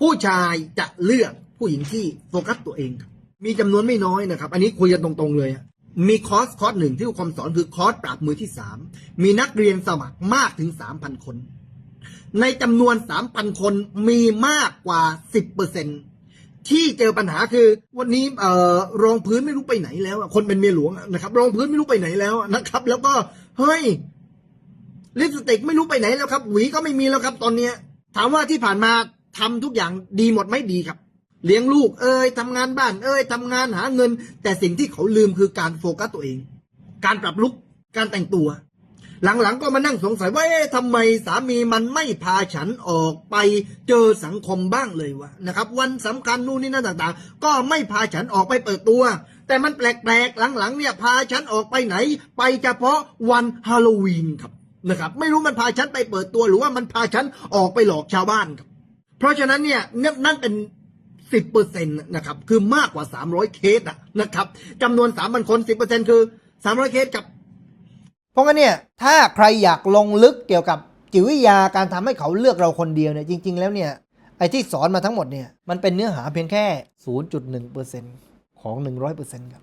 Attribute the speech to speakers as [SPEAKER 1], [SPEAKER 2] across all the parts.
[SPEAKER 1] ผู้ชายจะเลือกผู้หญิงที่โฟกัสตัวเองครับมีจำนวนไม่น้อยนะครับ อันนี้คุยกันตรงๆเลย มีคอร์สคอร์สหนึ่งที่ครูคอมสอนคือคอร์สปราบมือที่สามมีนักเรียนสมัครมากถึงสามพันคน ในจำนวนสามพันคนมีมากกว่าสิบเปอร์เซ็นที่เจอปัญหาคือ วันนี้เอ่อรองพื้นไม่รู้ไปไหนแล้วคนเป็นเมียหลวงนะครับรองพื้นไม่รู้ไปไหนแล้วนะครับ แล้วก็เฮ้ยลิปสติกไม่รู้ไปไหนแล้วครับ หวีก็ไม่มีแล้วครับ ตอนเนี้ย ถามว่าที่ผ่านมา ทำทุกอย่างดีหมดไหมดีครับ เลี้ยงลูกเอ้ยทำงานบ้านเอ้ยทำงานหาเงิน แต่สิ่งที่เขาลืมคือการโฟกัสตัวเอง การปรับลุกการแต่งตัว หลังๆก็มานั่งสงสัยว่าเอ๊ะทำไมสามีมันไม่พาฉันออกไปเจอสังคมบ้างเลยวะนะครับ วันสำคัญนู่นนี่นั่นต่างๆ ก็ไม่พาฉันออกไปเปิดตัว แต่มันแปลกๆหลังๆเนี่ยพาฉันออกไปไหน ไปเฉพาะวันฮาโลวีนครับนะครับ ไม่รู้มันพาฉันไปเปิดตัวหรือว่ามันพาฉันออกไปหลอกชาวบ้านครับ เพราะฉะนั้นเนี่ยนั่นนั่นเป็นสิบเปอร์เซ็นต์นะครับ คือมากกว่าสามร้อยเคสอะนะครับจำนวนสามพันคนสิบเปอร์เซ็นต์คือสามร้อยเคสกับ
[SPEAKER 2] เพราะงั้นเนี่ย ถ้าใครอยากลงลึกเกี่ยวกับจิตวิทยาการทำให้เขาเลือกเราคนเดียวเนี่ย จริง ๆ แล้วเนี่ย ไอ้ที่สอนมาทั้งหมดเนี่ย มันเป็นเนื้อหาเพียงแค่ 0.1%ของ 100%ครับ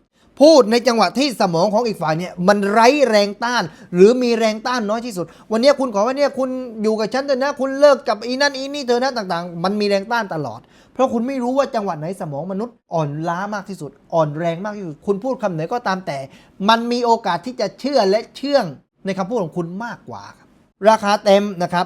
[SPEAKER 2] พูดในจังหวะที่สมองของอีกฝ่ายเนี่ยมันไร้แรงต้าน หรือมีแรงต้านน้อยที่สุด วันนี้คุณขอว่าเนี่ยคุณอยู่กับฉันเถอะนะ คุณเลิกกับอีนั่นอีนี่เธอนะต่างๆ มันมีแรงต้านตลอด เพราะคุณไม่รู้ว่าจังหวะไหนสมองมนุษย์อ่อนล้ามากที่สุด อ่อนแรงมากที่สุด คุณพูดคำไหนก็ตามแต่ มันมีโอกาสที่จะเชื่อและเชื่องในคำพูดของคุณมากกว่าครับราคาเต็มนะครับ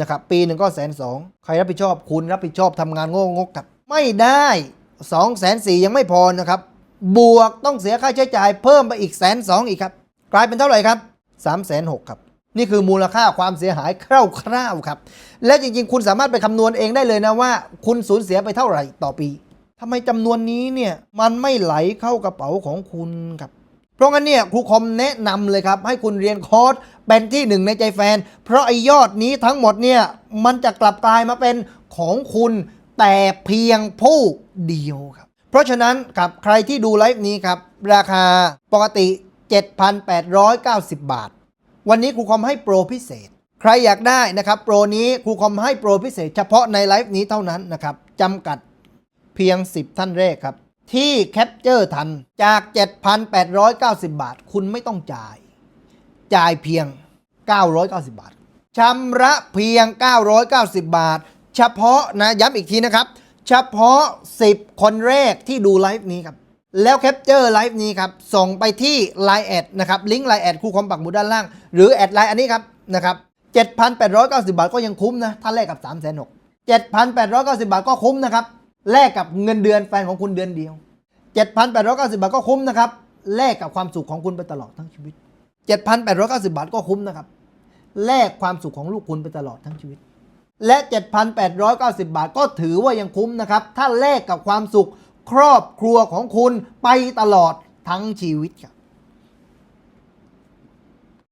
[SPEAKER 2] นะครับปีหนึ่งก็แสนสองใครรับผิดชอบคุณรับผิดชอบทำงานโง่งกกับ ไม่ได้สองแสนสี่ยังไม่พอนะครับ บวกต้องเสียค่าใช้จ่ายเพิ่มไปอีกแสนสองอีกครับ กลายเป็นเท่าไหร่ครับสามแสนหกครับ นี่คือมูลค่าความเสียหายคร่าวๆครับ และจริงๆ คุณสามารถไปคำนวณเองได้เลยนะว่า คุณสูญเสียไปเท่าไหร่ต่อปีทำไมจำนวนนี้เนี่ยมันไม่ไหลเข้ากระเป๋าของคุณครับ เพราะงั้นเนี่ยครูคอมแนะนำเลยครับ ให้คุณเรียนคอร์ส เป็นที่หนึ่งในใจแฟน เพราะไอ้ยอดนี้ทั้งหมดเนี่ยมันจะกลับกลายมาเป็นของคุณแต่เพียงผู้เดียวครับ เพราะฉะนั้นกับใครที่ดูไลฟ์นี้ครับ ราคาปกติ 7,890 บาท วันนี้ครูคอมให้โปรพิเศษ ใครอยากได้นะครับโปรนี้ครูคอมให้โปรพิเศษ เฉพาะในไลฟ์นี้เท่านั้นนะครับจำกัดเพียง 10 ท่านแรกครับ ที่แคปเจอร์ทันจาก 7,890 บาท คุณไม่ต้องจ่าย จ่ายเพียง 990 บาทชำระเพียง 990 บาท เฉพาะนะย้ำอีกทีนะครับ เฉพาะ 10 คนแรกที่ดูไลฟ์นี้ครับ แล้วแคปเจอร์ไลฟ์นี้ครับ ส่งไปที่ Line แอดนะครับ ลิงก์ Line แอดครูคอมปักหมุดด้านล่าง หรือแอดไลน์อันนี้ครับนะครับ7,890 บาทก็ยังคุ้มนะ ถ้าแลกกับ 3 6 0 0 7,890 บาทก็คุ้มนะครับ แลกกับเงินเดือนแฟนของคุณเดือนเดียว 7,890 บาทก็คุ้มนะครับ แลกกับความสุขของคุณไปตลอดทั้งชีวิต 7,890 บาทก็คุ้มนะครับ แลกความสุขของลูกคุณไปตลอดทั้งชีวิต และ 7,890 บาทก็ถือว่ายังคุ้มนะครับ ถ้าแลกกับความสุขครอบครัวของคุณไปตลอดทั้งชีวิตครับ